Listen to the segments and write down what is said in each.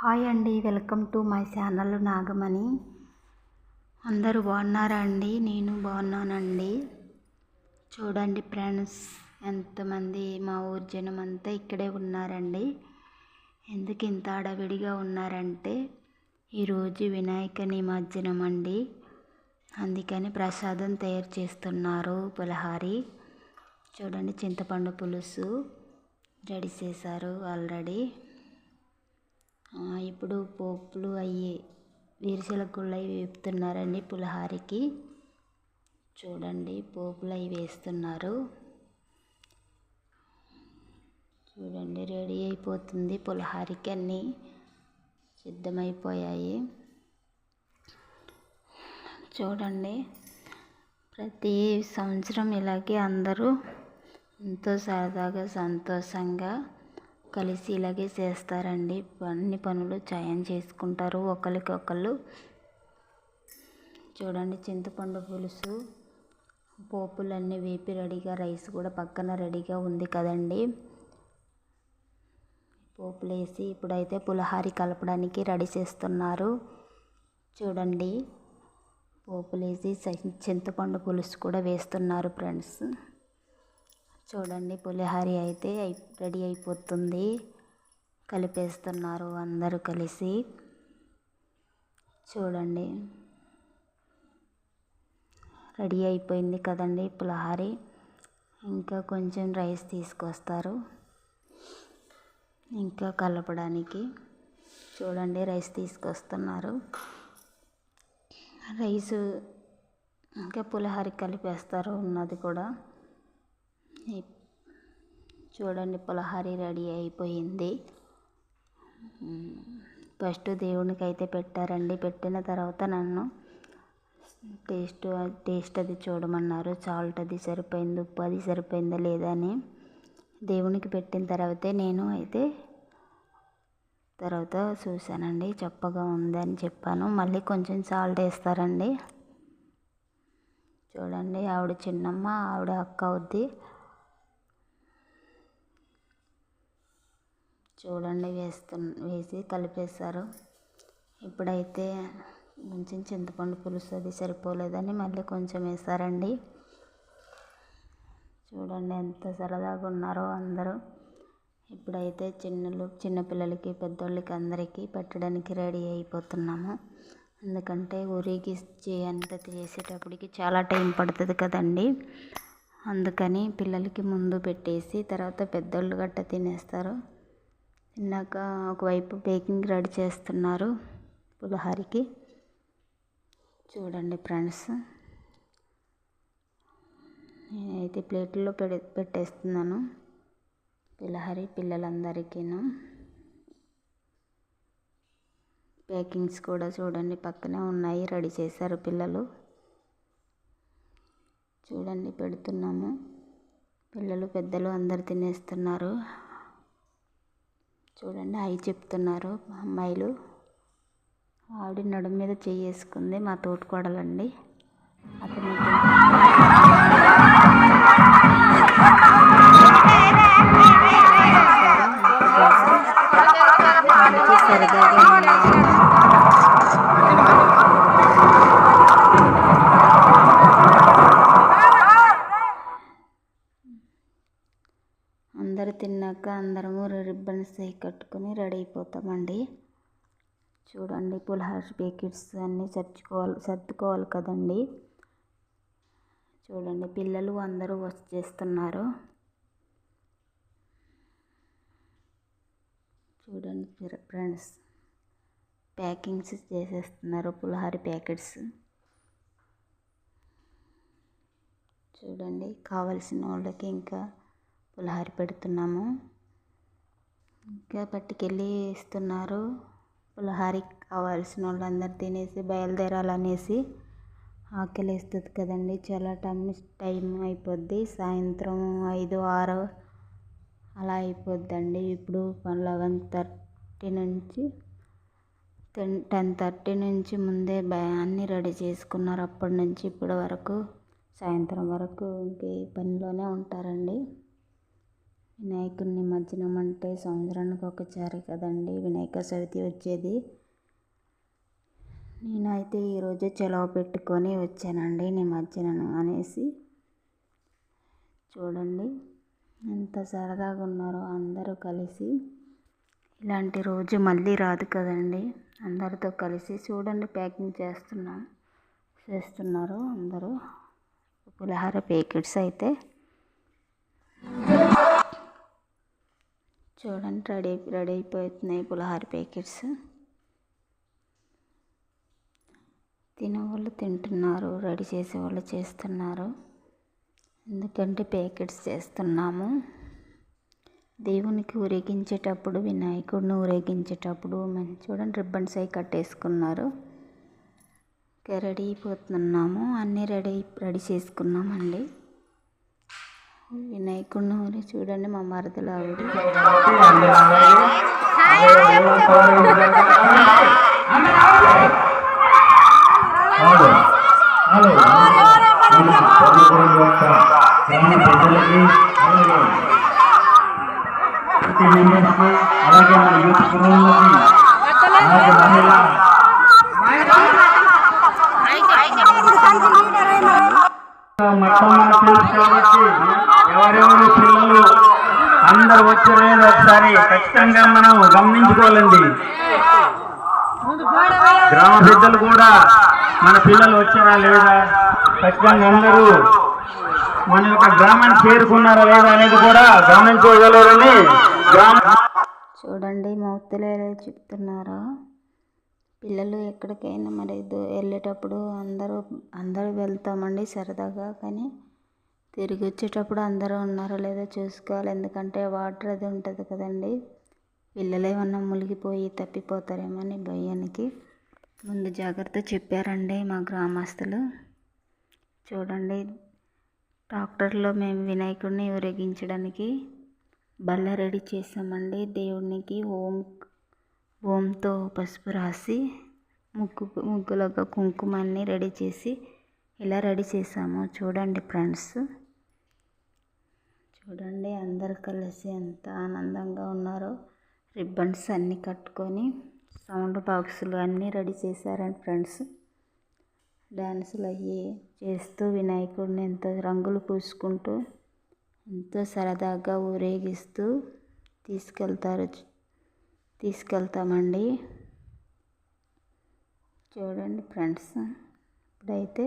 Hi అండి welcome to my channel Nagamani. అందరూ బాగున్నారా అండి? నేను బాగున్నానండి. చూడండి ఫ్రెండ్స్ ఎంతమంది మా ఊరి జనం అంతా ఇక్కడే ఉన్నారండి. ఎందుకు ఇంత అడవిడిగా ఉన్నారంటే ఈరోజు వినాయక నిమజ్జనం అండి. అందుకని ప్రసాదం తయారు చేస్తున్నారు పులహారి. చూడండి చింతపండు పులుసు రెడీ చేశారు ఆల్రెడీ. ఇప్పుడు పోపులు అయ్యి వేరుశెల గుళ్ళు అవి వేపుతున్నారండి పులిహారికి. చూడండి పోపులు అవి వేస్తున్నారు. చూడండి రెడీ అయిపోతుంది పులిహారికి అన్నీ. సిద్ధమైపోయాయి. చూడండి ప్రతి సంవత్సరం ఇలాగే అందరూ ఎంతో సరదాగా సంతోషంగా కలిసి ఇలాగే చేస్తారండి. అన్ని పనులు సాయం చేసుకుంటారు. ఒకరికొకళ్ళు చూడండి చింతపండు పులుసు పోపులన్నీ వేపి రెడీగా రైస్ కూడా పక్కన రెడీగా ఉంది కదండి. పోపులు వేసి ఇప్పుడైతే పులిహారి కలపడానికి రెడీ చేస్తున్నారు. చూడండి పోపులు వేసి చింతపండు పులుసు కూడా వేస్తున్నారు ఫ్రెండ్స్. చూడండి పులిహారి అయితే రెడీ అయిపోతుంది. కలిపేస్తున్నారు అందరూ కలిసి. చూడండి. రెడీ అయిపోయింది కదండి పులిహారి. ఇంకా కొంచెం రైస్ తీసుకొస్తారు. ఇంకా కలపడానికి. చూడండి రైస్ తీసుకొస్తున్నారు. రైసు ఇంకా పులిహారి కలిపేస్తారు ఉన్నది కూడా. చూడండి పులహారి రెడీ అయిపోయింది. ఫస్ట్ దేవునికి అయితే పెట్టారండి. పెట్టిన తర్వాత నన్ను టేస్ట్ టేస్ట్ అది చూడమన్నారు. సాల్ట్ అది సరిపోయింది ఉప్పు అది సరిపోయిందా లేదా అని దేవునికి పెట్టిన తర్వాతే నేను అయితే తర్వాత చూశానండి. చప్పగా ఉందని చెప్పాను. మళ్ళీ కొంచెం సాల్ట్ వేస్తారండి. చూడండి ఆవిడ చిన్నమ్మ ఆవిడ అక్క అవుద్ది. చూడండి వేస్తు వేసి కలిపేశారు. ఇప్పుడైతే కొంచెం చింతపండు పులుసు అది సరిపోలేదని మళ్ళీ కొంచెం వేసారండి. చూడండి ఎంత సరదాగా ఉన్నారో అందరూ. ఇప్పుడైతే చిన్నలు చిన్నపిల్లలకి పెద్దోళ్ళకి అందరికీ పెట్టడానికి రెడీ అయిపోతున్నాము. ఎందుకంటే ఊరేగించి అంత చేసేటప్పటికి చాలా టైం పడుతుంది కదండి. అందుకని పిల్లలకి ముందు పెట్టేసి తర్వాత పెద్దోళ్ళు గట్ట తినేస్తారు. ఇందాక ఒకవైపు బేకింగ్ రెడీ చేస్తున్నారు పులిహారికి. చూడండి ఫ్రెండ్స్. నేనైతే ప్లేట్లో పెడే పెట్టేస్తున్నాను పులిహారి పిల్లలందరికీను. ప్యాకింగ్స్ కూడా చూడండి పక్కనే ఉన్నాయి రెడీ చేశారు పిల్లలు. చూడండి పెడుతున్నాము. పిల్లలు పెద్దలు అందరు తినేస్తున్నారు. చూడండి అవి చెప్తున్నారు మా అమ్మాయిలు. ఆవిడ నడుము మీద చేసుకుంది మా తోటికోడలండి. అతను కట్టుకొని రెడీ అయిపోతామండి. చూడండి పులిహార ప్యాకెట్స్ అన్నీ సర్చుకోవాలి సర్దుకోవాలి కదండి. చూడండి పిల్లలు అందరూ వచ్చేస్తున్నారు చూడండి ఫ్రెండ్స్ ప్యాకింగ్స్ చేసేస్తున్నారు పులిహారి ప్యాకెట్స్. చూడండి కావలసిన వాళ్ళకి ఇంకా పులిహారి పెడుతున్నాము. ఇంకా పట్టుకెళ్ళి ఇస్తున్నారు. పులిహారికి కావాల్సిన వాళ్ళందరూ తినేసి బయలుదేరాలనేసి ఆకలి వేస్తుంది కదండి. చాలా టైం టైం అయిపోద్ది. సాయంత్రం ఐదు ఆరు అలా అయిపోద్దండి. ఇప్పుడు లెవెన్ థర్టీ నుంచి టెన్ టెన్ థర్టీ నుంచి ముందే అన్నీ రెడీ చేసుకున్నారు అప్పటి నుంచి. ఇప్పటి వరకు సాయంత్రం వరకు ఇంకే పనిలోనే ఉంటారండి. వినాయకుడి నిమజ్జనం అంటే సంవత్సరానికి ఒకసారి కదండి వినాయక చవితి వచ్చేది. నేనైతే ఈరోజు చెలవు పెట్టుకొని వచ్చానండి నిమజ్జనం అనేసి. చూడండి ఎంత సరదాగా ఉన్నారో అందరూ కలిసి. ఇలాంటి రోజు మళ్ళీ రాదు కదండి అందరితో కలిసి. చూడండి ప్యాకింగ్ చేస్తున్నాం చేస్తున్నారు అందరూ. పులిహార ప్యాకెట్స్ అయితే. చూడండి రెడీ రెడీ అయిపోతున్నాయి పులిహార ప్యాకెట్స్. తినేవాళ్ళు తింటున్నారు రెడీ చేసేవాళ్ళు చేస్తున్నారు. ఎందుకంటే ప్యాకెట్స్ చేస్తున్నాము. దేవునికి ఊరేగించేటప్పుడు వినాయకుడిని ఊరేగించేటప్పుడు మంచి చూడండి రిబ్బన్స్ అవి కట్టేసుకున్నారు. ఇంకా రెడీ అయిపోతున్నాము అన్నీ రెడీ రెడీ చేసుకున్నామండి. వినాయకుడిని ఊరి చూడండి మా మరదలు ఆవిడ. అలాగే మన యూత్ పురోగులకి అలాగే మహిళ మొత్తం తెలుసు కాబట్టి ఎవరెవరు పిల్లలు అందరు వచ్చలేదు ఒకసారి ఖచ్చితంగా మనం గమనించుకోవాలండి. గ్రామ పెద్దలు కూడా మన పిల్లలు వచ్చారా లేదా? ఖచ్చితంగా అందరూ మన యొక్క గ్రామాన్ని చేరుకున్నారా లేదా అనేది కూడా గమనించుకోగలరని గ్రామ చూడండి మౌతులు ఎలా చెప్తున్నారో. పిల్లలు ఎక్కడికైనా మరి వెళ్ళేటప్పుడు అందరూ అందరూ వెళ్తామండి సరదాగా కానీ తిరిగి వచ్చేటప్పుడు అందరూ ఉన్నారో లేదో చూసుకోవాలి. ఎందుకంటే వాటర్ అది ఉంటుంది కదండి. పిల్లలు ఏమన్నా మునిగిపోయి తప్పిపోతారేమో అని భయానికి. ముందు జాగ్రత్త చెప్పారండి మా గ్రామస్తులు. చూడండి ట్రాక్టర్లో మేము వినాయకుడిని ఊరేగించడానికి బల్ల రెడీ చేసామండి దేవునికి ఓం ఓంతో పసుపు రాసి ముగ్గు ముగ్గులకు కుంకుమాన్ని రెడీ చేసి ఇలా రెడీ చేసాము చూడండి ఫ్రెండ్స్. చూడండి అందరు కలిసి ఎంత ఆనందంగా ఉన్నారో. రిబ్బన్స్ అన్నీ కట్టుకొని సౌండ్ బాక్సులు అన్నీ రెడీ చేశారండి ఫ్రెండ్స్. డ్యాన్సులు అవి చేస్తూ వినాయకుడిని ఎంతో రంగులు పూసుకుంటూ ఎంతో సరదాగా ఊరేగిస్తూ తీసుకెళ్తారు తీసుకెళ్తామండి. చూడండి ఫ్రెండ్స్ ఇప్పుడైతే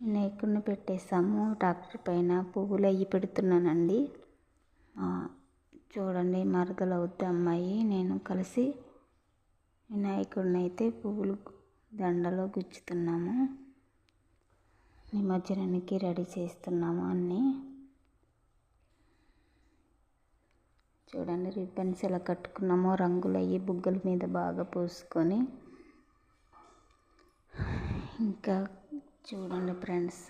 వినాయకుడిని పెట్టేసాము ట్రాక్టర్ పైన పువ్వులు అవి పెడుతున్నానండి. చూడండి మరదలు అవుద్ది అమ్మాయి. నేను కలిసి వినాయకుడిని అయితే పువ్వులు దండలో గుచ్చుతున్నాము. నిమజ్జనానికి రెడీ చేస్తున్నాము అన్నీ. చూడండి రిబ్బన్స్ ఎలా కట్టుకున్నామో రంగులు అయ్యి బుగ్గల మీద బాగా పూసుకొని. ఇంకా చూడండి ఫ్రెండ్స్.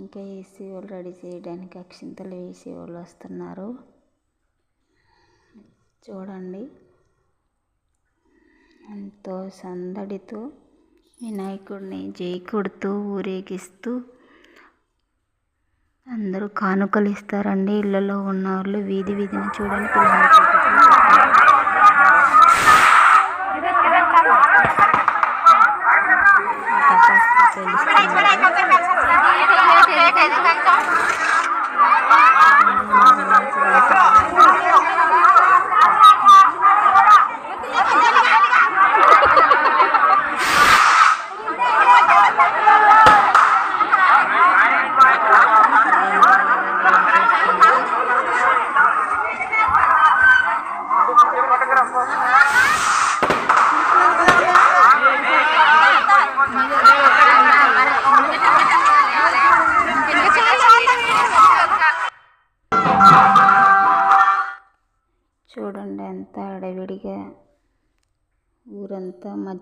ఇంకా ఏసీ వాళ్ళు రెడీ చేయడానికి అక్షింతలు వేసే వాళ్ళు వస్తున్నారు. చూడండి. ఎంతో సందడితో వినాయకుడిని జై కొడుతూ ఊరేగిస్తూ అందరూ కానుకలు ఇస్తారండి. ఇళ్ళలో ఉన్న వాళ్ళు వీధి వీధిని చూడండి. పిల్లలు చూడండి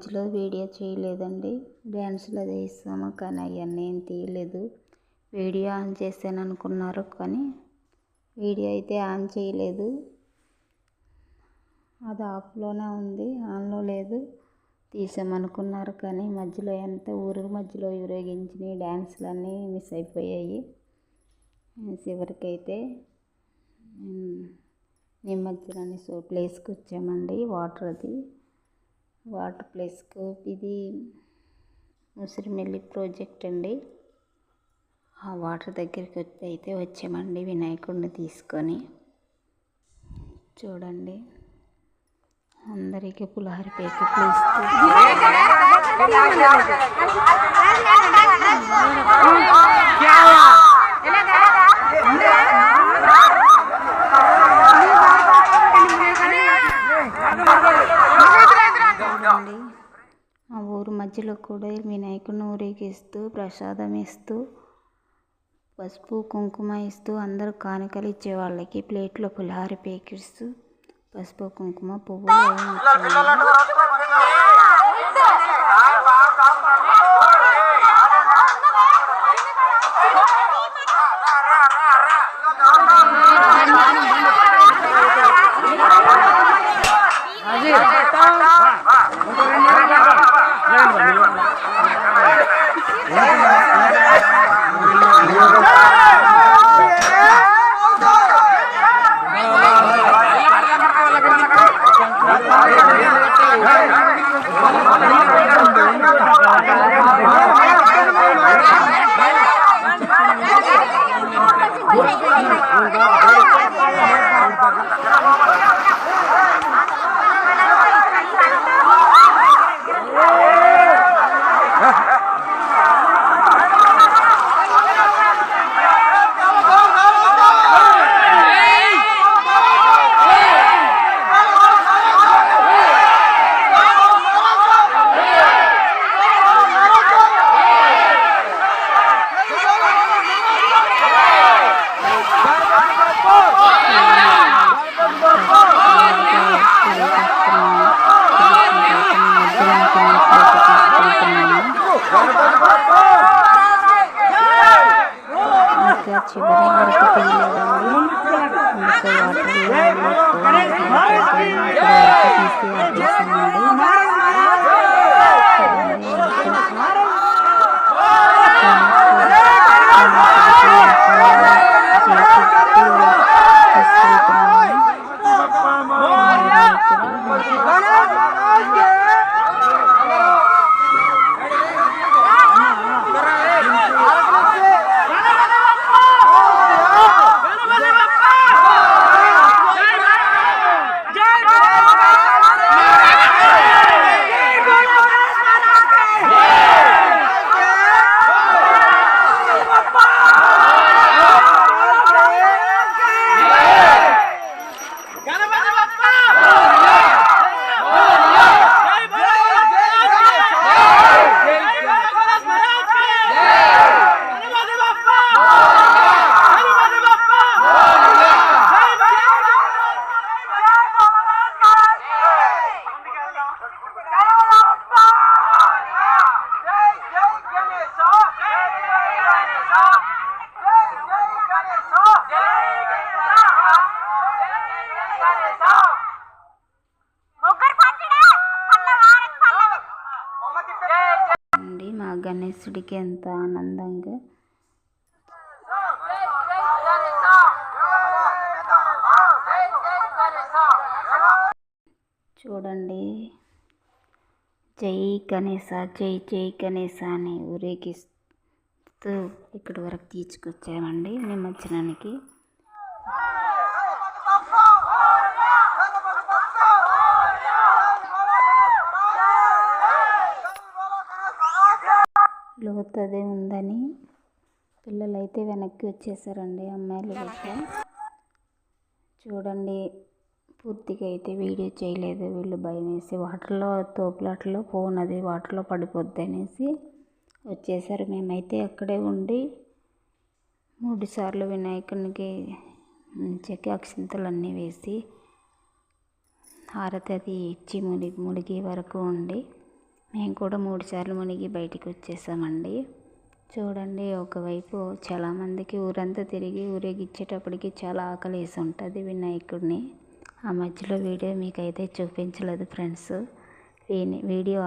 మధ్యలో వీడియో చేయలేదండి. డ్యాన్స్లో చేసాము కానీ అవన్నీ ఏం తీయలేదు. వీడియో ఆన్ చేశాను అనుకున్నారు కానీ వీడియో అయితే ఆన్ చేయలేదు. అది ఆఫ్లోనే ఉంది ఆన్లో లేదు. తీసామనుకున్నారు కానీ మధ్యలో ఎంత ఊరు మధ్యలో ఊరేగించినాయి డ్యాన్స్లు అన్నీ మిస్ అయిపోయాయి. చివరికైతే ఉమ్, నిమజ్జనాన్ని సో ప్లేస్కి వచ్చామండి వాటర్ అది. వాటర్ ప్లేస్కు ఇది ముసిరిమెల్లి ప్రాజెక్ట్ అండి. ఆ వాటర్ దగ్గరికి వచ్చి అయితే వచ్చామండి వినాయకుడిని తీసుకొని. చూడండి. అందరికీ పులిహోర ప్యాకెట్లు ఇస్తూ. చూడండి ఆ ఊరు మధ్యలో కూడా వినాయకుడిని ఊరేగిస్తూ ప్రసాదం ఇస్తూ పసుపు కుంకుమ ఇస్తూ అందరూ కానుకలు ఇచ్చే వాళ్ళకి ప్లేట్లో పులిహార ప్యాకెట్స్ పసుపు కుంకుమ పువ్వులు మా ఎంత ఆనందంగా. చూడండి. జై గణేశ జై జై గణేశ అని ఊరేగిస్తూ ఇక్కడి వరకు తీసుకొచ్చామండి నిమజ్జనానికి. లోతది ఉందని పిల్లలైతే వెనక్కి వచ్చేసారండి అమ్మాయిలు అయితే చూడండి పూర్తిగా అయితే వీడియో చేయలేదు. వీళ్ళు భయం వేసి వాటర్లో తోపులాటలో ఫోన్ అది వాటర్లో పడిపోద్ది అనేసి వచ్చేసారు. మేమైతే అక్కడే ఉండి మూడు సార్లు వినాయకునికి చెక్కి అక్షింతలు అన్నీ వేసి హారతి అది ఇచ్చి మునిగి మునిగే వరకు ఉండి మేము కూడా మూడు సార్లు మునిగి బయటికి వచ్చేసామండి. చూడండి ఒకవైపు చాలామందికి ఊరంతా తిరిగి ఊరేగిచ్చేటప్పటికి చాలా ఆకలి వేసి ఉంటుంది వినాయకుడిని. ఆ మధ్యలో వీడియో మీకైతే చూపించలేదు ఫ్రెండ్స్. వీడియో